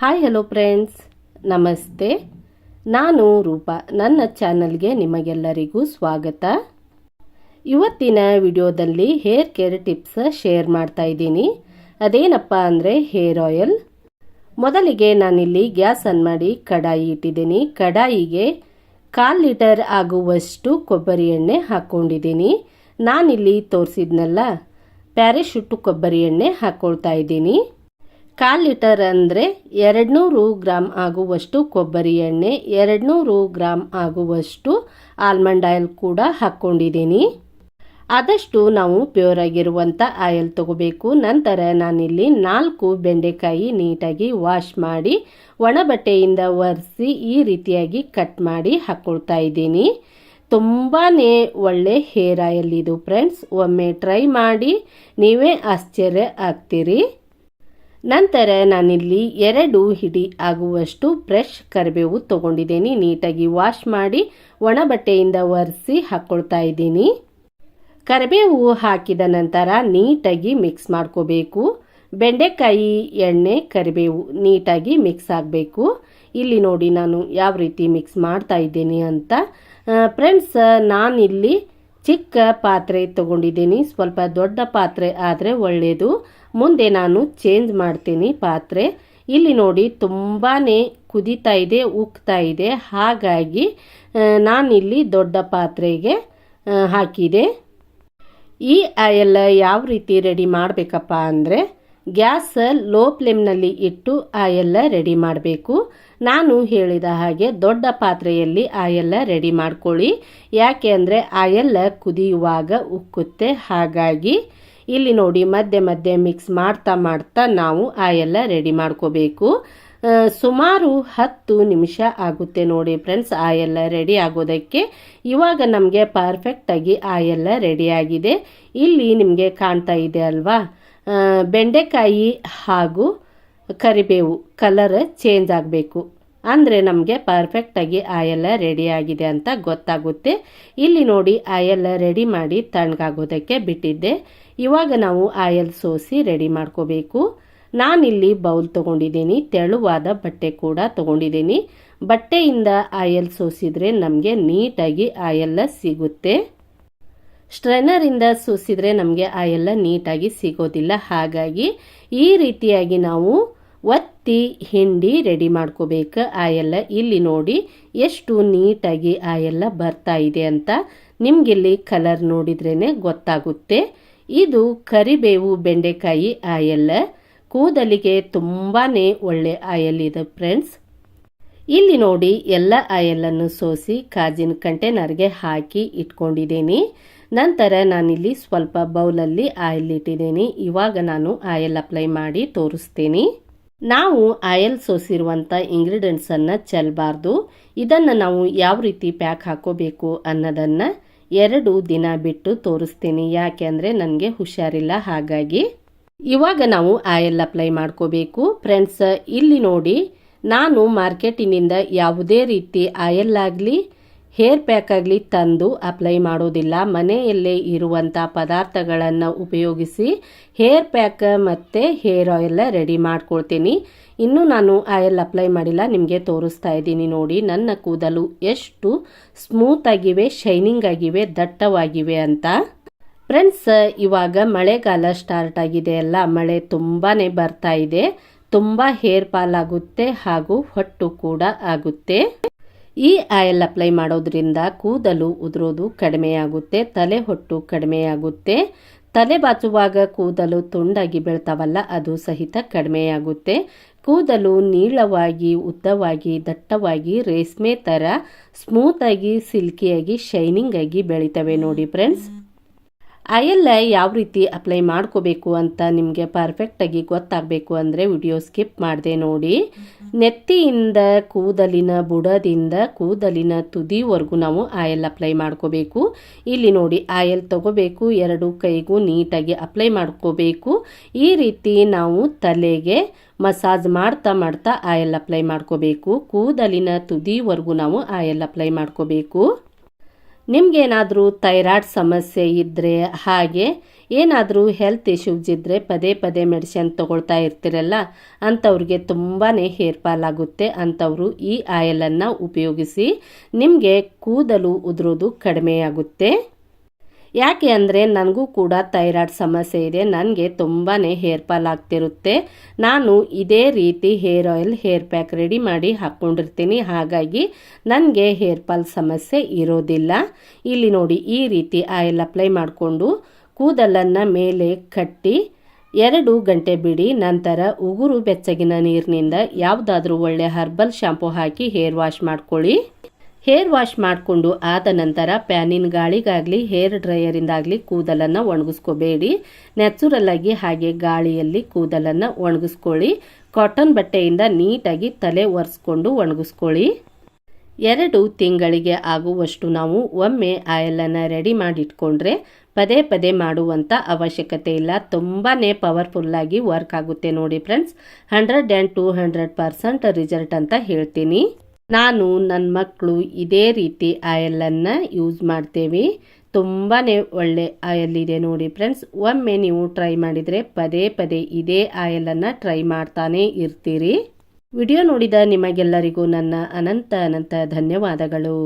Hi hello friends ನಮಸ್ತೆ. ನಾನು ರೂಪ. ನನ್ನ ಚಾನಲ್ಗೆ ನಿಮಗೆಲ್ಲರಿಗೂ ಸ್ವಾಗತ. ಇವತ್ತಿನ ವಿಡಿಯೋದಲ್ಲಿ ಹೇರ್ ಕೇರ್ ಟಿಪ್ಸ್ ಶೇರ್ ಮಾಡ್ತಾ ಇದ್ದೀನಿ. ಅದೇನಪ್ಪ ಅಂದರೆ ಹೇರ್ ಆಯಿಲ್ ಮೊದಲಿಗೆ ನಾನಿಲ್ಲಿ ಗ್ಯಾಸ್ ಆನ್ ಮಾಡಿ ಕಡಾಯಿ ಇಟ್ಟಿದ್ದೀನಿ. ಕಡಾಯಿಗೆ ಕಾಲು ಲೀಟರ್ ಆಗುವಷ್ಟು ಕೊಬ್ಬರಿ ಎಣ್ಣೆ ಹಾಕ್ಕೊಂಡಿದ್ದೀನಿ. ನಾನಿಲ್ಲಿ ತೋರಿಸಿದ್ನಲ್ಲ ಪ್ಯಾರಾಶೂಟ್ ಕೊಬ್ಬರಿ ಎಣ್ಣೆ ಹಾಕ್ಕೊಳ್ತಾ ಇದ್ದೀನಿ. ಕಾಲು ಲೀಟರ್ ಅಂದರೆ ಎರಡುನೂರು ಗ್ರಾಮ್ ಆಗುವಷ್ಟು ಕೊಬ್ಬರಿ ಎಣ್ಣೆ, ಎರಡುನೂರು ಗ್ರಾಮ್ ಆಗುವಷ್ಟು ಆಲ್ಮಂಡ್ ಆಯಿಲ್ ಕೂಡ ಹಾಕ್ಕೊಂಡಿದ್ದೀನಿ. ಆದಷ್ಟು ನಾವು ಪ್ಯೂರ್ ಆಗಿರುವಂಥ ಆಯಿಲ್ ತಗೋಬೇಕು. ನಂತರ ನಾನಿಲ್ಲಿ ನಾಲ್ಕು ಬೆಂಡೆಕಾಯಿ ನೀಟಾಗಿ ವಾಶ್ ಮಾಡಿ, ಒಣ ಬಟ್ಟೆಯಿಂದ ಒರೆಸಿ ಈ ರೀತಿಯಾಗಿ ಕಟ್ ಮಾಡಿ ಹಾಕ್ಕೊಳ್ತಾ ಇದ್ದೀನಿ. ತುಂಬಾ ಒಳ್ಳೆ ಹೇರ್ ಆಯಿಲ್ ಇದು ಫ್ರೆಂಡ್ಸ್. ಒಮ್ಮೆ ಟ್ರೈ ಮಾಡಿ, ನೀವೇ ಆಶ್ಚರ್ಯ ಆಗ್ತೀರಿ. ನಂತರ ನಾನಿಲ್ಲಿ ಎರಡು ಹಿಡಿ ಆಗುವಷ್ಟು ಫ್ರೆಶ್ ಕರಿಬೇವು ತಗೊಂಡಿದ್ದೀನಿ. ನೀಟಾಗಿ ವಾಶ್ ಮಾಡಿ ಒಣ ಬಟ್ಟೆಯಿಂದ ಒರೆಸಿ ಹಾಕ್ಕೊಳ್ತಾ ಇದ್ದೀನಿ. ಕರಿಬೇವು ಹಾಕಿದ ನಂತರ ನೀಟಾಗಿ ಮಿಕ್ಸ್ ಮಾಡ್ಕೋಬೇಕು. ಬೆಂಡೆಕಾಯಿ, ಎಣ್ಣೆ, ಕರಿಬೇವು ನೀಟಾಗಿ ಮಿಕ್ಸ್ ಆಗಬೇಕು. ಇಲ್ಲಿ ನೋಡಿ ನಾನು ಯಾವ ರೀತಿ ಮಿಕ್ಸ್ ಮಾಡ್ತಾ ಇದ್ದೀನಿ ಅಂತ. ಫ್ರೆಂಡ್ಸ್ ನಾನಿಲ್ಲಿ ಚಿಕ್ಕ ಪಾತ್ರೆ ತಗೊಂಡಿದ್ದೀನಿ. ಸ್ವಲ್ಪ ದೊಡ್ಡ ಪಾತ್ರೆ ಆದರೆ ಒಳ್ಳೆಯದು ಮುಂದೆ ನಾನು ಚೇಂಜ್ ಮಾಡ್ತೀನಿ ಪಾತ್ರೆ. ಇಲ್ಲಿ ನೋಡಿ ತುಂಬಾ ಕುದೀತಾ ಇದೆ, ಉಕ್ತಾ ಇದೆ. ಹಾಗಾಗಿ ನಾನಿಲ್ಲಿ ದೊಡ್ಡ ಪಾತ್ರೆಗೆ ಹಾಕಿದೆ. ಈ ಆಯಲ್ ಯಾವ ರೀತಿ ರೆಡಿ ಮಾಡಬೇಕಪ್ಪ ಅಂದರೆ, ಗ್ಯಾಸ್ ಲೋ ಫ್ಲೇಮ್ನಲ್ಲಿ ಇಟ್ಟು ಆಯೆಲ್ಲ ರೆಡಿ ಮಾಡಬೇಕು. ನಾನು ಹೇಳಿದ ಹಾಗೆ ದೊಡ್ಡ ಪಾತ್ರೆಯಲ್ಲಿ ಆಯೆಲ್ಲ ರೆಡಿ ಮಾಡ್ಕೊಳ್ಳಿ. ಯಾಕೆ ಅಂದರೆ ಆಯೆಲ್ಲ ಕುದಿಯುವಾಗ ಉಕ್ಕುತ್ತೆ. ಹಾಗಾಗಿ ಇಲ್ಲಿ ನೋಡಿ ಮಧ್ಯೆ ಮಧ್ಯೆ ಮಿಕ್ಸ್ ಮಾಡ್ತಾ ಮಾಡ್ತಾ ನಾವು ಆಯೆಲ್ಲ ರೆಡಿ ಮಾಡ್ಕೋಬೇಕು. ಸುಮಾರು ಹತ್ತು ನಿಮಿಷ ಆಗುತ್ತೆ ನೋಡಿ ಫ್ರೆಂಡ್ಸ್ ಆಯೆಲ್ಲ ರೆಡಿ ಆಗೋದಕ್ಕೆ. ಇವಾಗ ನಮಗೆ ಪರ್ಫೆಕ್ಟಾಗಿ ಆಯೆಲ್ಲ ರೆಡಿಯಾಗಿದೆ ಇಲ್ಲಿ ನಿಮಗೆ ಕಾಣ್ತಾ ಇದೆ ಅಲ್ವಾ? ಬೆಂಡೆಕಾಯಿ ಹಾಗೂ ಕರಿಬೇವು ಕಲರ್ ಚೇಂಜ್ ಆಗಬೇಕು. ಅಂದರೆ ನಮಗೆ ಪರ್ಫೆಕ್ಟಾಗಿ ಆಯೆಲ್ಲ ರೆಡಿ ಆಗಿದೆ ಅಂತ ಗೊತ್ತಾಗುತ್ತೆ. ಇಲ್ಲಿ ನೋಡಿ ಆಯೆಲ್ಲ ರೆಡಿ ಮಾಡಿ ತಣ್ಣಗಾಗೋದಕ್ಕೆ ಬಿಟ್ಟಿದ್ದೆ. ಇವಾಗ ನಾವು ಆಯಲ್ ಸೋಸಿ ರೆಡಿ ಮಾಡ್ಕೋಬೇಕು. ನಾನಿಲ್ಲಿ ಬೌಲ್ ತೊಗೊಂಡಿದ್ದೀನಿ, ತೆಳುವಾದ ಬಟ್ಟೆ ಕೂಡ ತೊಗೊಂಡಿದ್ದೀನಿ. ಬಟ್ಟೆಯಿಂದ ಆಯಲ್ ಸೋಸಿದರೆ ನಮಗೆ ನೀಟಾಗಿ ಆಯೆಲ್ಲ ಸಿಗುತ್ತೆ. ಸ್ಟ್ರೈನರಿಂದ ಸೋಸಿದರೆ ನಮಗೆ ಆಯೆಲ್ಲ ನೀಟಾಗಿ ಸಿಗೋದಿಲ್ಲ. ಹಾಗಾಗಿ ಈ ರೀತಿಯಾಗಿ ನಾವು ಒತ್ತಿ ಹಿಂಡಿ ರೆಡಿ ಮಾಡ್ಕೋಬೇಕು. ಆಯೆಲ್ಲ ಇಲ್ಲಿ ನೋಡಿ ಎಷ್ಟು ನೀಟಾಗಿ ಆಯೆಲ್ಲ ಬರ್ತಾ ಇದೆ ಅಂತ ನಿಮಗಿಲ್ಲಿ ಕಲರ್ ನೋಡಿದ್ರೇ ಗೊತ್ತಾಗುತ್ತೆ. ಇದು ಕರಿಬೇವು ಬೆಂಡೆಕಾಯಿ ಆಯೆಲ್ಲ ಕೂದಲಿಗೆ ತುಂಬಾ ಒಳ್ಳೆ ಆಯಲ್ ಇದೆ ಫ್ರೆಂಡ್ಸ್ ಇಲ್ಲಿ ನೋಡಿ ಎಲ್ಲ ಆಯಲ್ಲನ್ನು ಸೋಸಿ ಕಾಜಿನ ಕಂಟೇನರ್ಗೆ ಹಾಕಿ ಇಟ್ಕೊಂಡಿದ್ದೀನಿ. ನಂತರ ನಾನಿಲ್ಲಿ ಸ್ವಲ್ಪ ಬೌಲಲ್ಲಿ ಆಯಿಲ್ ಇಟ್ಟಿದ್ದೀನಿ. ಇವಾಗ ನಾನು ಆಯಿಲ್ ಅಪ್ಲೈ ಮಾಡಿ ತೋರಿಸ್ತೀನಿ. ನಾವು ಆಯಲ್ ಸೋಸಿರುವಂಥ ಇಂಗ್ರೀಡಿಯೆಂಟ್ಸನ್ನು ಚೆಲ್ಲಬಾರ್ದು ಇದನ್ನು ನಾವು ಯಾವ ರೀತಿ ಪ್ಯಾಕ್ ಹಾಕೋಬೇಕು ಅನ್ನೋದನ್ನು ಎರಡು ದಿನ ಬಿಟ್ಟು ತೋರಿಸ್ತೀನಿ. ಯಾಕೆ ಅಂದರೆ ನನಗೆ ಹುಷಾರಿಲ್ಲ, ಹಾಗಾಗಿ. ಇವಾಗ ನಾವು ಆಯಲ್ ಅಪ್ಲೈ ಮಾಡ್ಕೋಬೇಕು. ಫ್ರೆಂಡ್ಸ್ ಇಲ್ಲಿ ನೋಡಿ, ನಾನು ಮಾರ್ಕೆಟಿನಿಂದ ಯಾವುದೇ ರೀತಿ ಆಯಲ್ ಆಗಲಿ ಹೇರ್ ಪ್ಯಾಕ್ ತಂದು ಅಪ್ಲೈ ಮಾಡೋದಿಲ್ಲ. ಮನೆಯಲ್ಲೇ ಇರುವಂಥ ಪದಾರ್ಥಗಳನ್ನು ಉಪಯೋಗಿಸಿ ಹೇರ್ ಪ್ಯಾಕ್ ಮತ್ತು ಹೇರ್ ಆಯಿಲ್ ರೆಡಿ ಮಾಡ್ಕೊಳ್ತೀನಿ. ಇನ್ನೂ ನಾನು ಆಯಿಲ್ ಅಪ್ಲೈ ಮಾಡಿಲ್ಲ. ನಿಮಗೆ ತೋರಿಸ್ತಾ ಇದ್ದೀನಿ ನೋಡಿ. ನನ್ನ ಕೂದಲು ಎಷ್ಟು ಸ್ಮೂತ್ ಆಗಿವೆ, ಶೈನಿಂಗ್ ಆಗಿವೆ, ದಟ್ಟವಾಗಿವೆ ಅಂತ. ಫ್ರೆಂಡ್ಸ್, ಇವಾಗ ಮಳೆಗಾಲ ಸ್ಟಾರ್ಟ್ ಆಗಿದೆ ಅಲ್ಲ. ಮಳೆ ತುಂಬಾ ಬರ್ತಾ ಇದೆ. ತುಂಬ ಹೇರ್ ಫಾಲ್ ಆಗುತ್ತೆ ಹಾಗೂ ಹೊಟ್ಟು ಕೂಡ ಆಗುತ್ತೆ. ಈ ಆಯಿಲ್ ಅಪ್ಲೈ ಮಾಡೋದ್ರಿಂದ ಕೂದಲು ಉದುರೋದು ಕಡಿಮೆಯಾಗುತ್ತೆ, ತಲೆ ಹೊಟ್ಟು ಕಡಿಮೆಯಾಗುತ್ತೆ. ತಲೆ ಬಾಚುವಾಗ ಕೂದಲು ತುಂಡಾಗಿ ಬೀಳ್ತಾವಲ್ಲ, ಅದು ಸಹಿತ ಕಡಿಮೆಯಾಗುತ್ತೆ. ಕೂದಲು ನೀಳವಾಗಿ, ಉದ್ದವಾಗಿ, ದಟ್ಟವಾಗಿ ರೇಷ್ಮೆ ಥರ ಸ್ಮೂತಾಗಿ, ಸಿಲ್ಕಿಯಾಗಿ ಶೈನಿಂಗಾಗಿ ಬೆಳಿತವೆ ನೋಡಿ ಫ್ರೆಂಡ್ಸ್. ಆಯೆಲ್ಲ ಯಾವ ರೀತಿ ಅಪ್ಲೈ ಮಾಡ್ಕೋಬೇಕು ಅಂತ ನಿಮಗೆ ಪರ್ಫೆಕ್ಟಾಗಿ ಗೊತ್ತಾಗಬೇಕು ಅಂದರೆ ವಿಡಿಯೋ ಸ್ಕಿಪ್ ಮಾಡಿದೆ ನೋಡಿ. ನೆತ್ತಿಯಿಂದ ಕೂದಲಿನ ಬುಡದಿಂದ ಕೂದಲಿನ ತುದಿವರೆಗೂ ನಾವು ಆಯಲ್ ಅಪ್ಲೈ ಮಾಡ್ಕೋಬೇಕು. ಇಲ್ಲಿ ನೋಡಿ ಆಯಲ್ ತಗೋಬೇಕು, ಎರಡು ಕೈಗೂ ನೀಟಾಗಿ ಅಪ್ಲೈ ಮಾಡ್ಕೋಬೇಕು. ಈ ರೀತಿ ನಾವು ತಲೆಗೆ ಮಸಾಜ್ ಮಾಡ್ತಾ ಮಾಡ್ತಾ ಆಯಲ್ ಅಪ್ಲೈ ಮಾಡ್ಕೋಬೇಕು. ಕೂದಲಿನ ತುದಿವರೆಗೂ ನಾವು ಆಯಲ್ ಅಪ್ಲೈ ಮಾಡ್ಕೋಬೇಕು. ನಿಮಗೇನಾದರೂ ಥೈರಾಯ್ಡ್ ಸಮಸ್ಯೆ ಇದ್ದರೆ ಹಾಗೆ, ಏನಾದರೂ ಹೆಲ್ತ್ ಇಶ್ಯೂಸ್ ಇದ್ದರೆ ಪದೇ ಪದೇ ಮೆಡಿಸಿನ್ ತೊಗೊಳ್ತಾ ಇರ್ತಿರಲ್ಲ, ಅಂಥವ್ರಿಗೆ ತುಂಬಾ ಹೇರ್ ಫಾಲ್ ಆಗುತ್ತೆ ಅಂಥವರು ಈ ಆಯಲನ್ನು ಉಪಯೋಗಿಸಿ ನಿಮಗೆ ಕೂದಲು ಉದುರೋದು ಕಡಿಮೆಯಾಗುತ್ತೆ. ಯಾಕೆ ಅಂದರೆ ನನಗೂ ಕೂಡ ಥೈರಾಯ್ಡ್ ಸಮಸ್ಯೆ ಇದೆ, ನನಗೆ ತುಂಬಾ ಹೇರ್ ಫಾಲ್ ಆಗ್ತಿರುತ್ತೆ. ನಾನು ಇದೇ ರೀತಿ hair oil, hair pack ready ಮಾಡಿ ಹಾಕ್ಕೊಂಡಿರ್ತೀನಿ, ಹಾಗಾಗಿ ನನಗೆ ಹೇರ್ ಫಾಲ್ ಸಮಸ್ಯೆ ಇರೋದಿಲ್ಲ. ಇಲ್ಲಿ ನೋಡಿ, ಈ ರೀತಿ ಆಯಿಲ್ ಅಪ್ಲೈ ಮಾಡಿಕೊಂಡು ಕೂದಲನ್ನು ಮೇಲೆ ಕಟ್ಟಿ ಎರಡು ಗಂಟೆ ಬಿಡಿ, ನಂತರ ಉಗುರು ಬೆಚ್ಚಗಿನ ನೀರಿನಿಂದ ಯಾವುದಾದ್ರೂ ಒಳ್ಳೆ ಹರ್ಬಲ್ ಶಾಂಪೂ ಹಾಕಿ ಹೇರ್ ವಾಶ್ ಮಾಡ್ಕೊಳ್ಳಿ. ಹೇರ್ ವಾಶ್ ಮಾಡಿಕೊಂಡು ಆದ ನಂತರ ಪ್ಯಾನಿನ ಗಾಳಿಗಾಗಲಿ, ಹೇರ್ ಡ್ರೈಯರಿಂದಾಗಲಿ ಕೂದಲನ್ನು ಒಣಗಿಸ್ಕೋಬೇಡಿ. ನ್ಯಾಚುರಲ್ ಆಗಿ ಹಾಗೆ ಗಾಳಿಯಲ್ಲಿ ಕೂದಲನ್ನು ಒಣಗಿಸ್ಕೊಳ್ಳಿ. ಕಾಟನ್ ಬಟ್ಟೆಯಿಂದ ನೀಟಾಗಿ ತಲೆ ಒರೆಸ್ಕೊಂಡು ಒಣಗಿಸ್ಕೊಳ್ಳಿ. ಎರಡು ತಿಂಗಳಿಗೆ ಆಗುವಷ್ಟು ನಾವು ಒಮ್ಮೆ ಆಯಲನ್ನು ರೆಡಿ ಮಾಡಿಟ್ಕೊಂಡ್ರೆ ಪದೇ ಪದೇ ಮಾಡುವಂಥ ಅವಶ್ಯಕತೆ ಇಲ್ಲ. ತುಂಬಾ ಪವರ್ಫುಲ್ಲಾಗಿ ವರ್ಕ್ ಆಗುತ್ತೆ ನೋಡಿ friends. Hundred and two hundred percent result ಅಂತ ಹೇಳ್ತೀನಿ. ನಾನು ನನ್ನ ಮಕ್ಕಳು ಇದೇ ರೀತಿ ಆಯಲನ್ನು ಯೂಸ್ ಮಾಡ್ತೇವೆ. ತುಂಬಾ ಒಳ್ಳೆ ಆಯಲ್ ಇದೆ ನೋಡಿ ಫ್ರೆಂಡ್ಸ್. ಒಮ್ಮೆ ನೀವು ಟ್ರೈ ಮಾಡಿದರೆ ಪದೇ ಪದೇ ಇದೇ ಆಯಲನ್ನು ಟ್ರೈ ಮಾಡ್ತಾನೆ ಇರ್ತೀರಿ. ವಿಡಿಯೋ ನೋಡಿದ ನಿಮಗೆಲ್ಲರಿಗೂ ನನ್ನ ಅನಂತ ಅನಂತ ಧನ್ಯವಾದಗಳು.